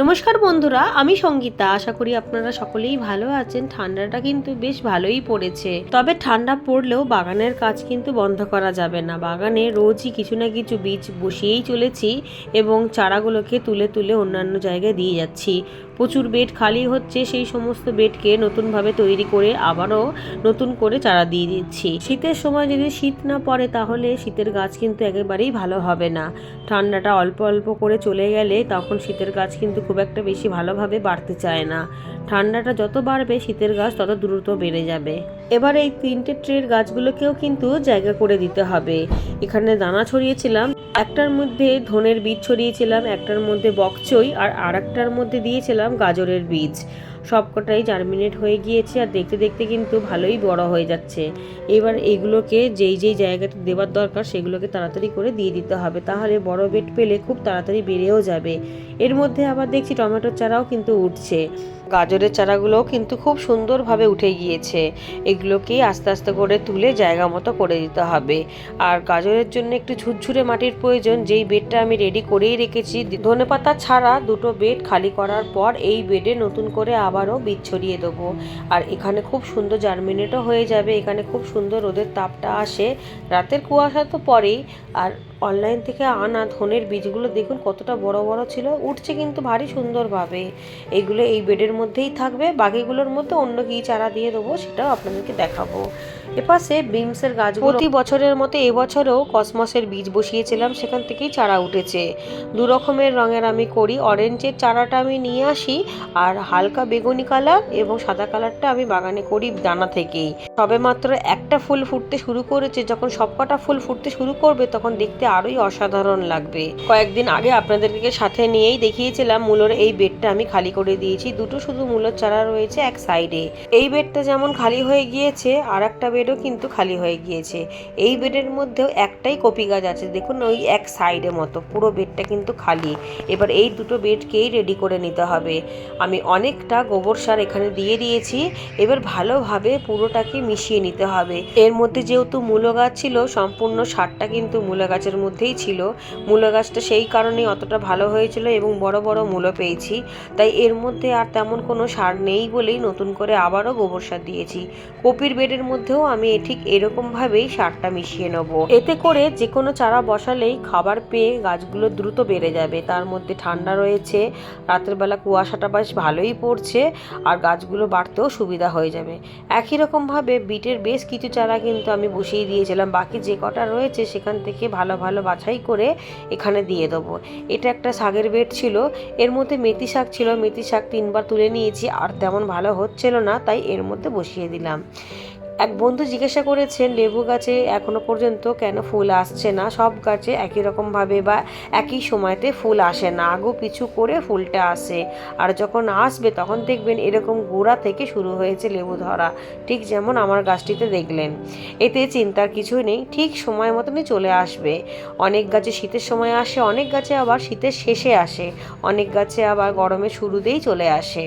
নমস্কার বন্ধুরা, আমি সঙ্গীতা। আশা করি আপনারা সকলেই ভালো আছেন। ঠান্ডাটা কিন্তু বেশ ভালোই পড়েছে। তবে ঠান্ডা পড়লেও বাগানের কাজ কিন্তু বন্ধ করা যাবে না। বাগানে রোজই কিছু না কিছু বীজ বসিয়েই চলেছি এবং চারাগুলোকে তুলে তুলে অন্যান্য জায়গায় দিয়ে যাচ্ছি। প্রচুর বেড খালি হচ্ছে, সেই সমস্ত বেডকে নতুনভাবে তৈরি করে আবারও নতুন করে চারা দিয়ে দিচ্ছি। শীতের সময় যদি শীত না পড়ে তাহলে শীতের গাছ কিন্তু একেবারেই ভালো হবে না। ঠান্ডাটা অল্প অল্প করে চলে গেলে তখন শীতের গাছ কিন্তু খুব একটা বেশি ভালোভাবে বাড়তে চায় না। ঠান্ডাটা যত বাড়বে, শীতের গাছ তত দ্রুত বেড়ে যাবে। এবার এই তিনটে ট্রের গাছগুলোকেও কিন্তু জায়গা করে দিতে হবে। এখানে দানা ছড়িয়েছিলাম একটার মধ্যে ধনের বীজ ছড়িয়েছিলাম, একটার মধ্যে বকচই আর আরেকটার মধ্যে দিয়েছিলাম গাজরের বীজ। সবকটাই জার্মিনেট হয়ে গিয়েছে, আর দেখতে দেখতে কিন্তু ভালোই বড় হয়ে যাচ্ছে। এবার এগুলোকে যেই যেই জায়গাতে দেওয়ার দরকার, সেগুলোকে তাড়াতাড়ি করে দিয়ে দিতে হবে। তাহলে বড় বেড পেলে খুব তাড়াতাড়ি বেড়েও যাবে। এর মধ্যে আবার দেখছি টমেটোর চারাও কিন্তু উঠছে। গাজরের চারাগুলোও কিন্তু খুব সুন্দরভাবে উঠে গিয়েছে। এগুলোকে আস্তে আস্তে করে তুলে জায়গা মতো করে দিতে হবে। আর গাজরের জন্য একটু ঝুরঝুরে মাটির প্রয়োজন, যেই বেডটা আমি রেডি করেই রেখেছি। ধনেপাতা ছাড়া দুটো বেড খালি করার পর এই বেডে নতুন করে আবারও বীজ ছড়িয়ে দেবো। আর এখানে খুব সুন্দর জার্মিনেটও হয়ে যাবে, এখানে খুব সুন্দর রোদের তাপটা আসে। রাতের কুয়াশা তো পরেই, আর অনলাইন থেকে আনা ধনের বীজগুলো দেখুন কতটা বড় বড় ছিল। উঠছে কিন্তু ভারী সুন্দরভাবে। এগুলো এই বেডের মধ্যেই থাকবে। বাকিগুলোর মধ্যে অন্য কী চারা দিয়ে দেবো সেটাও আপনাদেরকে দেখাবো। এপাশে বিমসের গাছ প্রতি বছরের মতো এবছরেও কসমসের বীজ বসিয়েছিলাম, সেখান থেকেই চারা উঠেছে। দু রকমের রঙের আমি করি, অরেঞ্জের চারাটা আমি নিয়ে আসি, আর হালকা বেগুনি কালার এবং সাদা কালারটা আমি বাগানে করি দানা থেকেই। সবে মাত্র একটা ফুল ফুটতে শুরু করেছে, যখন সবকটা ফুল ফুটতে শুরু করবে, তখন দেখতে আরোই অসাধারণ লাগবে। কয়েকদিন আগে আপনাদেরকে সাথে নিয়েই দেখিয়েছিলাম মূলোর এই বেডটা আমি খালি করে দিয়েছি, দুটো শুধু মূলোর চারা রয়েছে এক সাইডে। এই বেডটা যেমন খালি হয়ে গিয়েছে আর একটা বেডও কিন্তু খালি হয়ে গিয়েছে। এই বেডের মধ্যেও একটাই কপি গাছ আছে, দেখুন ওই এক সাইডে মতো, পুরো বেডটা কিন্তু খালি। এবার এই দুটো বেডকেই রেডি করে নিতে হবে। আমি অনেকটা গোবর সার এখানে দিয়ে দিয়েছি, এবার ভালোভাবে পুরোটাকে মিশিয়ে নিতে হবে। এর মধ্যে যেহেতু মূলো গাছ ছিল, সম্পূর্ণ সারটা কিন্তু মূলো গাছের মধ্যেই ছিল। মূলো গাছটা সেই কারণেই অতটা ভালো হয়েছিল এবং বড় বড় মূলো পেয়েছি। তাই এর মধ্যে আর তেমন কোনো সার নেই বলেই নতুন করে আবারও গোবর সার দিয়েছি। কপির বেডের মধ্যেও আমি ঠিক এরকমভাবেই সারটা মিশিয়ে নেব। এতে করে যে কোনো চারা বসালেই খাবার পেয়ে গাছগুলো দ্রুত বেড়ে যাবে। তার মধ্যে ঠান্ডা রয়েছে, রাতের বেলা কুয়াশাটা বেশ ভালোই পড়ছে আর গাছগুলো বাড়তেও সুবিধা হয়ে যাবে। একই রকমভাবে বিটের বেশ কিছু চারা কিন্তু আমি বসিয়ে দিয়েছিলাম। বাকি যে কটা রয়েছে সেখান থেকে ভালো ভালো বাছাই করে এখানে দিয়ে দেবো। এটা একটা শাকের বেড ছিল। এর মধ্যে মেথি শাক ছিল। মেথি শাক তিনবার তুলে নিয়েছি। আর তেমন ভালো হচ্ছিল না, তাই এর মধ্যে বসিয়ে দিলাম। এক বন্ধু জিজ্ঞাসা করেছেন, লেবু গাছে এখনও পর্যন্ত কেন ফুল আসছে না? সব গাছে একই রকমভাবে বা একই সময়তে ফুল আসে না। আগু পিছু করে ফুলটা আসে আর যখন আসবে তখন দেখবেন এরকম গোড়া থেকে শুরু হয়েছে লেবু ধরা। ঠিক যেমন আমার গাছটিতে দেখলেন। এতে চিন্তার কিছুই নেই। ঠিক সময় মতনই চলে আসবে। অনেক গাছে শীতের সময় আসে, অনেক গাছে আবার শীতের শেষে আসে। অনেক গাছে আবার গরমের শুরুতেই চলে আসে।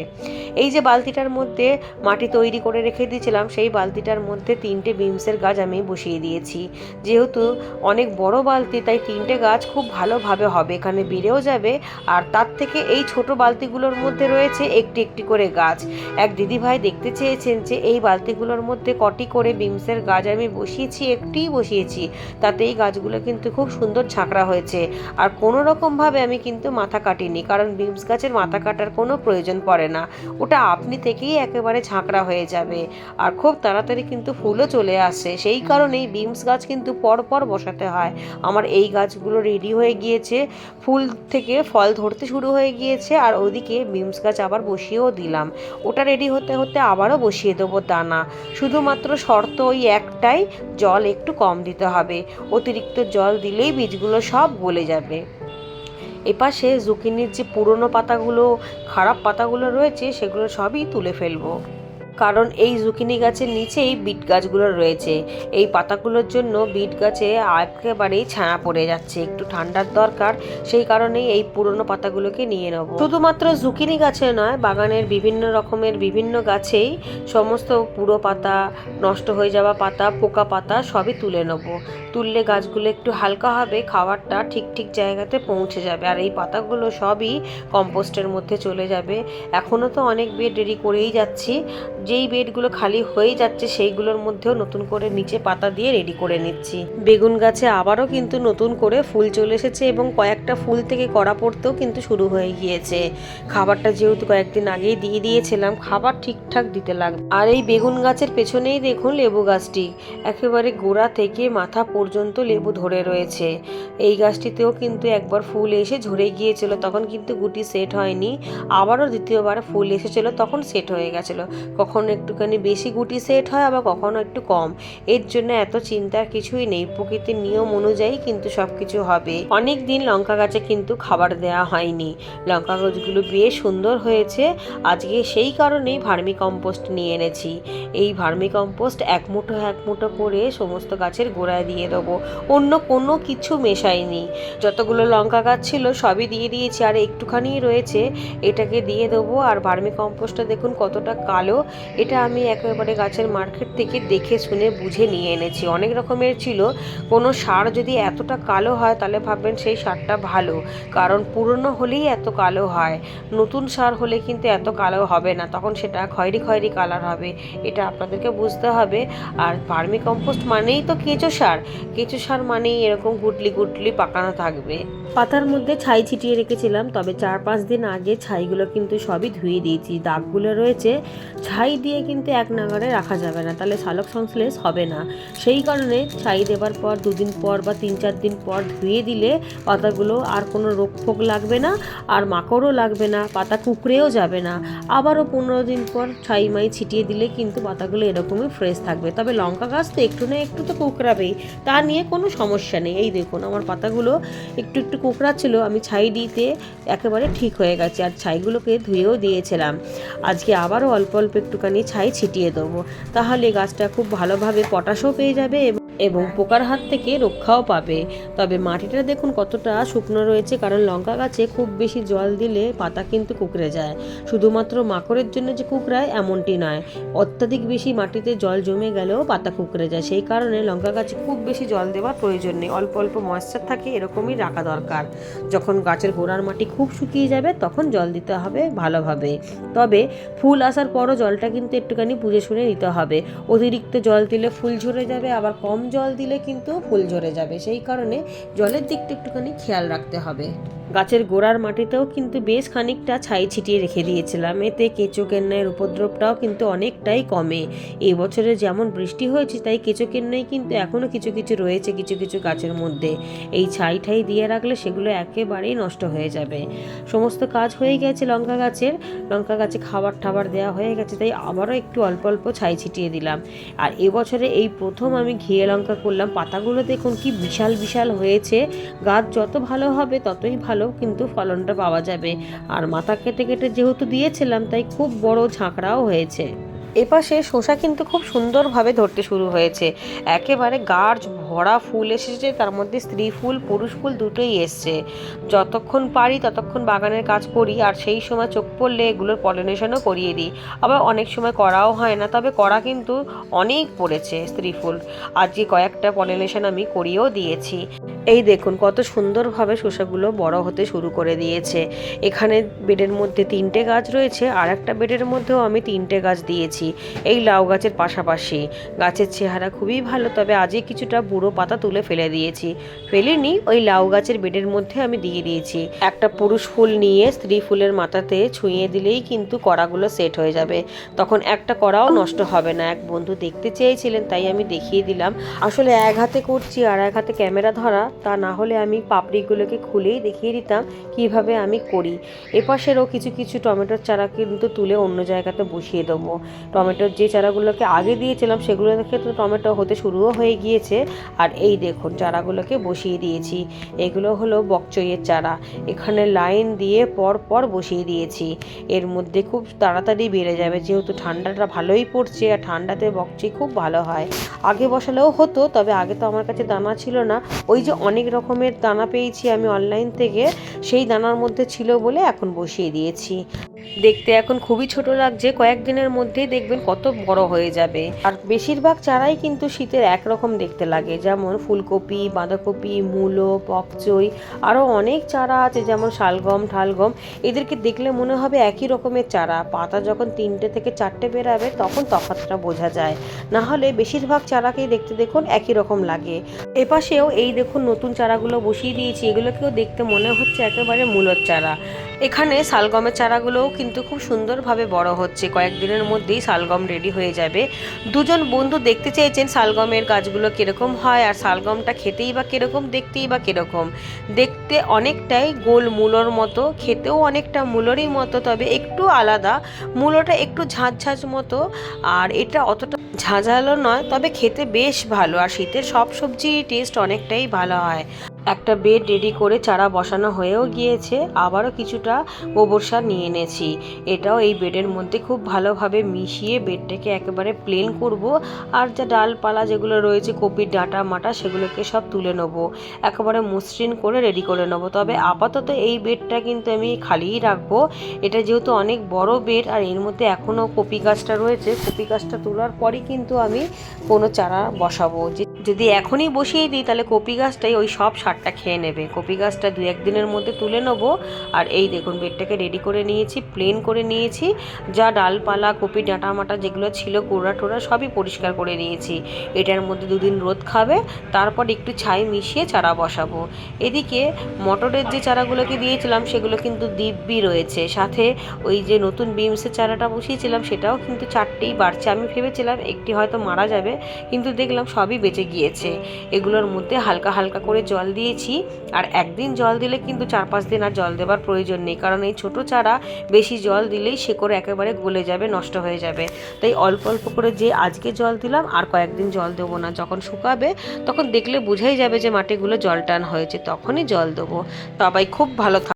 এই যে বালতিটার মধ্যে মাটি তৈরি করে রেখে দিয়েছিলাম, সেই বালতিটার মধ্যে তিনটে বিমসের গাছ আমি বসিয়ে দিয়েছি। যেহেতু অনেক বড় বালতি, তাই তিনটে গাছ খুব ভালোভাবে হবে। এখানে বেড়েও যাবে। আর তার থেকে এই ছোট বালতিগুলোর মধ্যে রয়েছে একটি একটি করে গাছ। এক দিদিভাই দেখতে চেয়েছেন যে, এই বালতিগুলোর মধ্যে কটি করে বিমসের গাছ আমি বসিয়েছি, একটিই বসিয়েছি। তাতে এই গাছগুলো কিন্তু খুব সুন্দর ঝাঁকড়া হয়েছে। আর কোনো রকমভাবে আমি কিন্তু মাথা কাটিনি, কারণ বিমস গাছের মাথা কাটার কোনো প্রয়োজন পড়ে না। ওটা আপনি থেকেই একেবারে ঝাঁকড়া হয়ে যাবে। আর খুব তাড়াতাড়ি কিন্তু ফুলও চলে আসে। সেই কারণেই বিমস গাছ কিন্তু পর পর বসাতে হয়। আমার এই গাছগুলো রেডি হয়ে গিয়েছে। ফুল থেকে ফল ধরতে শুরু হয়ে গিয়েছে আর ওদিকে বিমস গাছ আবার বসিয়েও দিলাম। ওটা রেডি হতে হতে আবারও বসিয়ে দেবো দানা। শুধুমাত্র শর্ত ওই একটাই, জল একটু কম দিতে হবে। অতিরিক্ত জল দিলেই বীজগুলো সব গলে যাবে। এপাশে জুকিনির যে পুরনো পাতাগুলো, খারাপ পাতাগুলো রয়েছে, সেগুলো সবই তুলে ফেলব। কারণ এই জুকিনি গাছের নিচেই বিট গাছগুলো রয়েছে। এই পাতাগুলোর জন্য বিট গাছে একেবারেই ছায়া পড়ে যাচ্ছে, একটু ঠান্ডার দরকার, সেই কারণেই এই পুরনো পাতাগুলোকে নিয়ে নেব। শুধুমাত্র জুকিনি গাছে নয়, বাগানের বিভিন্ন রকমের বিভিন্ন গাছেই সমস্ত পুরো পাতা, নষ্ট হয়ে যাওয়া পাতা, পোকা পাতা সবই তুলে নেব। তুললে গাছগুলো একটু হালকা হবে, খাবারটা ঠিক ঠিক জায়গাতে পৌঁছে যাবে আর এই পাতাগুলো সবই কম্পোস্টের মধ্যে চলে যাবে। এখনও তো অনেক বেড রেডি করেই যাচ্ছি। যেই বেডগুলো খালি হয়ে যাচ্ছে, সেইগুলোর মধ্যেও নতুন করে নিচে পাতা দিয়ে রেডি করে নিচ্ছি। বেগুন গাছে আবারও কিন্তু নতুন করে ফুল চলে এসেছে এবং কয়েকটা ফুল থেকে কড়া পড়তেও কিন্তু শুরু হয়ে গিয়েছে। খাবারটা যেহেতু কয়েকদিন আগেই দিয়ে দিয়েছিলাম, খাবার ঠিকঠাক দিতে লাগবে আর এই বেগুন গাছের পেছনেই দেখুন লেবু গাছটি। একেবারে গোড়া থেকে মাথা পর্যন্ত লেবু ধরে রয়েছে। এই গাছটিতেও কিন্তু একবার ফুল এসে ঝরে গিয়েছিল, তখন কিন্তু গুটি সেট হয়নি। আবারও দ্বিতীয়বার ফুল এসেছিল, তখন সেট হয়ে গেছিল। কখনো একটুখানি বেশি গুটি সেট হয়, আবার কখনো একটু কম। এর জন্য এত চিন্তার কিছুই নেই। প্রকৃতির নিয়ম অনুযায়ী কিন্তু সব কিছু হবে। অনেক দিন লঙ্কা গাছে কিন্তু খাবার দেওয়া হয়নি। লঙ্কা গাছগুলো বেশ সুন্দর হয়েছে। আজকে সেই কারণেই ভার্মি কম্পোস্ট নিয়ে এনেছি। এই ভার্মি কম্পোস্ট এক মুঠো এক মুঠো করে সমস্ত গাছের গোড়ায় দিয়ে দেবো। অন্য কোনো কিছু মেশাইনি। যতগুলো লঙ্কা গাছ ছিল সবই দিয়ে দিয়েছি। আর একটুখানি রয়েছে, এটাকে দিয়ে দেবো। আর ভার্মি কম্পোস্টটা দেখুন কতটা কালো। এটা আমি একেবারে গাছের মার্কেট থেকে দেখে শুনে বুঝে নিয়ে এনেছি। অনেক রকমের ছিল। কোনো সার যদি এতটা কালো হয়, তাহলে ভাববেন সেই সারটা ভালো। কারণ পুরনো হলেই এত কালো হয়। নতুন সার হলে কিন্তু এত কালো হবে না। তখন সেটা খয়েরি খয়েরি কালার হবে। এটা আপনাদেরকে বুঝতে হবে। আর ভার্মি কম্পোস্ট মানেই তো কেঁচো সার। কেঁচো সার মানেই এরকম গুটলি গুটলি পাকানো থাকবে। পাতার মধ্যে ছাই ছিটিয়ে রেখেছিলাম। তবে চার পাঁচ দিন আগে ছাইগুলো কিন্তু সবই ধুয়ে দিয়েছি। দাগগুলো রয়েছে। ছাই দিয়ে কিন্তু এক নাগারে রাখা যাবে না, তাহলে সালক সংশ্লেষ হবে না। সেই কারণে ছাই দেওয়ার পর দুদিন পর বা তিন চার দিন পর ধুয়ে দিলে পাতাগুলো আর কোনো রোগ ফোক লাগবে না, আর মাকড়ও লাগবে না, পাতা কুকড়েও যাবে না। আবারও পনেরো দিন পর ছাই মাই ছিটিয়ে দিলে কিন্তু পাতাগুলো এরকমই ফ্রেশ থাকবে। তবে লঙ্কা গাছ তো একটু না একটু তো কুকড়াবেই, তা নিয়ে কোনো সমস্যা নেই। এই দেখুন, আমার পাতাগুলো একটু একটু কুকড়াচ্ছিল, আমি ছাই দিতে একেবারে ঠিক হয়ে গেছে, আর ছাইগুলোকে ধুয়েও দিয়েছিলাম। আজকে আবারও অল্প অল্প একটুখানি ছাই ছিটিয়ে দেবো। তাহলে গাছটা খুব ভালোভাবে পটাশও পেয়ে যাবে এবং এবং পোকার হাত থেকে রক্ষাও পাবে। তবে মাটিটা দেখুন কতটা শুকনো রয়েছে, কারণ লঙ্কা গাছে খুব বেশি জল দিলে পাতা কিন্তু কুকড়ে যায়। শুধুমাত্র মাকড়ের জন্য যে কুকড়ায় এমনটি নয়, অত্যাধিক বেশি মাটিতে জল জমে গেলেও পাতা কুকড়ে যায়। সেই কারণে লঙ্কা গাছে খুব বেশি জল দেওয়ার প্রয়োজন নেই। অল্প অল্প ময়েশ্চার থাকে, এরকমই রাখা দরকার। যখন গাছের গোড়ার মাটি খুব শুকিয়ে যাবে, তখন জল দিতে হবে ভালোভাবে। তবে ফুল আসার পরও জলটা কিন্তু একটুখানি বুঝে শুনে নিতে হবে। অতিরিক্ত জল দিলে ফুল ঝরে যাবে, আবার কম জল দিলে কিন্তু ফুল ঝরে যাবে। সেই কারণে জলের দিকটা একটুখানি খেয়াল রাখতে হবে। গাছের গোড়ার মাটিতেও কিন্তু বেশ খানিকটা ছাই ছিটিয়ে রেখে দিয়েছিলাম। এতে কেঁচো কেন্নাইয়ের উপদ্রবটাও কিন্তু অনেকটাই কমে। এই বছরে যেমন বৃষ্টি হয়েছে, তাই কেঁচো কেন্নাই কিন্তু এখনও কিছু কিছু রয়েছে, কিছু কিছু গাছের মধ্যে। এই ছাই ঠাই দিয়ে রাখলে সেগুলো একেবারেই নষ্ট হয়ে যাবে। সমস্ত কাজ হয়ে গেছে লঙ্কা গাছের। লঙ্কা গাছে খাবার টাবার দেওয়া হয়ে গেছে, তাই আবারও একটু অল্প অল্প ছাই ছিটিয়ে দিলাম। আর এবছরে এই প্রথম আমি ঘিয়ে লঙ্কা করলাম। পাতাগুলো দেখুন কি বিশাল বিশাল হয়েছে। গাছ যত ভালো হবে ততই ভালো কিন্তু ফলনটা পাওয়া যাবে। আর মাথা কেটে কেটে যেহেতু দিয়েছিলাম, তাই খুব বড় ঝাঁকড়াও হয়েছে। এপাশে শসা কিন্তু খুব সুন্দরভাবে ধরতে শুরু হয়েছে। একেবারে গাছ ভরা ফুল এসেছে, তার মধ্যে স্ত্রী ফুল, পুরুষ ফুল দুটোই এসছে। যতক্ষণ পারি ততক্ষণ বাগানের কাজ করি, আর সেই সময় চোখ পড়লে এগুলোর পলিনেশনও করিয়ে দিই। আবার অনেক সময় করাও হয় না, তবে করা কিন্তু অনেক পড়েছে স্ত্রী ফুল। আজকে কয়েকটা পলিনেশন আমি করিয়েও দিয়েছি। এই দেখুন, কত সুন্দরভাবে শসাগুলো বড় হতে শুরু করে দিয়েছে। এখানে বেডের মধ্যে তিনটে গাছ রয়েছে আর একটা বেডের মধ্যেও আমি তিনটে গাছ দিয়েছি। এই লাউ গাছের পাশাপাশি গাছের চেহারা খুবই ভালো, তবে আজই কিছুটা বুড়ো পাতা তুলে ফেলে দিয়েছি। ফেলিনি, ওই লাউ গাছের বেডের মধ্যে আমি দিয়ে দিয়েছি। একটা পুরুষ ফুল নিয়ে স্ত্রী ফুলের মাথাতে ছুঁয়ে দিলেই কিন্তু কড়াগুলো সেট হয়ে যাবে। তখন একটা কড়াও নষ্ট হবে না। এক বন্ধু দেখতে চেয়েছিলেন, তাই আমি দেখিয়ে দিলাম। আসলে এক হাতে করছি আর এক হাতে ক্যামেরা ধরা, তা না হলে আমি পাপড়িগুলোকে খুলেই দেখিয়ে দিতাম কীভাবে আমি করি। এপাশেরও কিছু কিছু টমেটোর চারা কিন্তু তুলে অন্য জায়গাতে বসিয়ে দেবো। টমেটোর যে চারাগুলোকে আগে দিয়েছিলাম সেগুলো থেকে তো টমেটো হতে শুরুও হয়ে গিয়েছে। আর এই দেখুন, চারাগুলোকে বসিয়ে দিয়েছি। এগুলো হলো বকচইয়ের চারা। এখানে লাইন দিয়ে পর পর বসিয়ে দিয়েছি। এর মধ্যে খুব তাড়াতাড়ি বেড়ে যাবে, যেহেতু ঠান্ডাটা ভালোই পড়ছে আর ঠান্ডাতে বকচই খুব ভালো হয়। আগে বসালেও হতো, তবে আগে তো আমার কাছে দানা ছিল না। ওই যে অনেক রকমের দানা পেয়েছি আমি অনলাইন থেকে, সেই দানার মধ্যে ছিল বলে এখন বসিয়ে দিয়েছি। দেখতে এখন খুবই ছোট লাগছে। কয়েকদিনের মধ্যেই দেখবেন কত বড় হয়ে যাবে। আর বেশিরভাগ চারাই কিন্তু শীতের একরকম দেখতে লাগে। যেমন ফুলকপি, বাঁধাকপি, মূলো পকচই আরও অনেক চারা আছে যেমন শালগম, ঠালগম। এদেরকে দেখলে মনে হবে একই রকমের চারা। পাতা যখন তিনটে থেকে চারটে বেরাবে তখন তফাৎটা বোঝা যায়। না হলে বেশিরভাগ চারাকেই দেখতে দেখুন একই রকম লাগে। এপাশেও এই দেখুন নতুন চারাগুলো বসিয়ে দিয়েছি। এগুলোকেও দেখতে মনে হচ্ছে একেবারে মূলর চারা। এখানে শালগমের চারাগুলোও কিন্তু খুব সুন্দরভাবে বড় হচ্ছে। কয়েকদিনের মধ্যেই শালগম রেডি হয়ে যাবে। দুজন বন্ধু দেখতে চেয়েছেন শালগমের গাছগুলো কীরকম হয় আর শালগমটা খেতেই বা কীরকম, দেখতেই বা কীরকম। দেখতে অনেকটাই গোল মূলোর মতো, খেতেও অনেকটা মূলোরই মতো, তবে একটু আলাদা। মূলোটা একটু ঝাঁঝ মতো আর এটা অতটা ঝাঁঝালো নয়, তবে খেতে বেশ ভালো। আর শীতের সব সবজির টেস্ট অনেকটাই ভালো হয়। একটা বেড রেডি করে চারা বসানো হয়েও গিয়েছে, আবারও কিছুটা গোবর সার নিয়ে এনেছি। এটাও এই বেডের মধ্যে খুব ভালোভাবে মিশিয়ে বেডটাকে একেবারে প্লেন করব আর যা ডালপালা যেগুলো রয়েছে, কপির ডাঁটা মাটা সেগুলোকে সব তুলে নেব। একেবারে মসৃণ করে রেডি করে নেব। তবে আপাতত এই বেডটা কিন্তু আমি খালিই রাখব। এটা যেহেতু অনেক বড় বেড আর এর মধ্যে এখনও কপি গাছটা রয়েছে, কপি গাছটা তোলার পরই কিন্তু আমি কোনো চারা বসাবো। যে যদি এখনই বসিয়ে দিই, তাহলে কপি গাছটাই ওই সব সারটা খেয়ে নেবে। কপি গাছটা দু একদিনের মধ্যে তুলে নেব। আর এই দেখুন, বেডটাকে রেডি করে নিয়েছি প্লেন করে নিয়েছি। যা ডালপালা, কপি ডাঁটা মাটা যেগুলো ছিল, কোড়া টোড়া সবই পরিষ্কার করে নিয়েছি। এটার মধ্যে দুদিন রোদ খাবে, তারপর একটু ছাই মিশিয়ে চারা বসাবো। এদিকে মটরের যে চারাগুলোকে দিয়েছিলাম, সেগুলো কিন্তু দিব্যি রয়েছে। সাথে ওই যে নতুন বিমসের চারাটা বসিয়েছিলাম, সেটাও কিন্তু চারটেই বাড়ছে। আমি ভেবেছিলাম একটি হয়তো মারা যাবে, কিন্তু দেখলাম সবই বেঁচে গিয়েছে। এগুলোর মধ্যে হালকা হালকা করে জল দিয়েছি। আর একদিন জল দিলে কিন্তু চার পাঁচ দিন আর জল দেবার প্রয়োজন নেই। কারণ এই ছোট চারা বেশি জল দিলেই শেকড় একেবারে গলে যাবে, নষ্ট হয়ে যাবে। তাই অল্প অল্প করে যে আজকে জল দিলাম, আর কয়েকদিন জল দেবো না। যখন শুকাবে, তখন দেখলে বোঝাই যাবে যে মাটিগুলো জল টান হয়েছে, তখনই জল দেবো। সবাই খুব ভালো থাক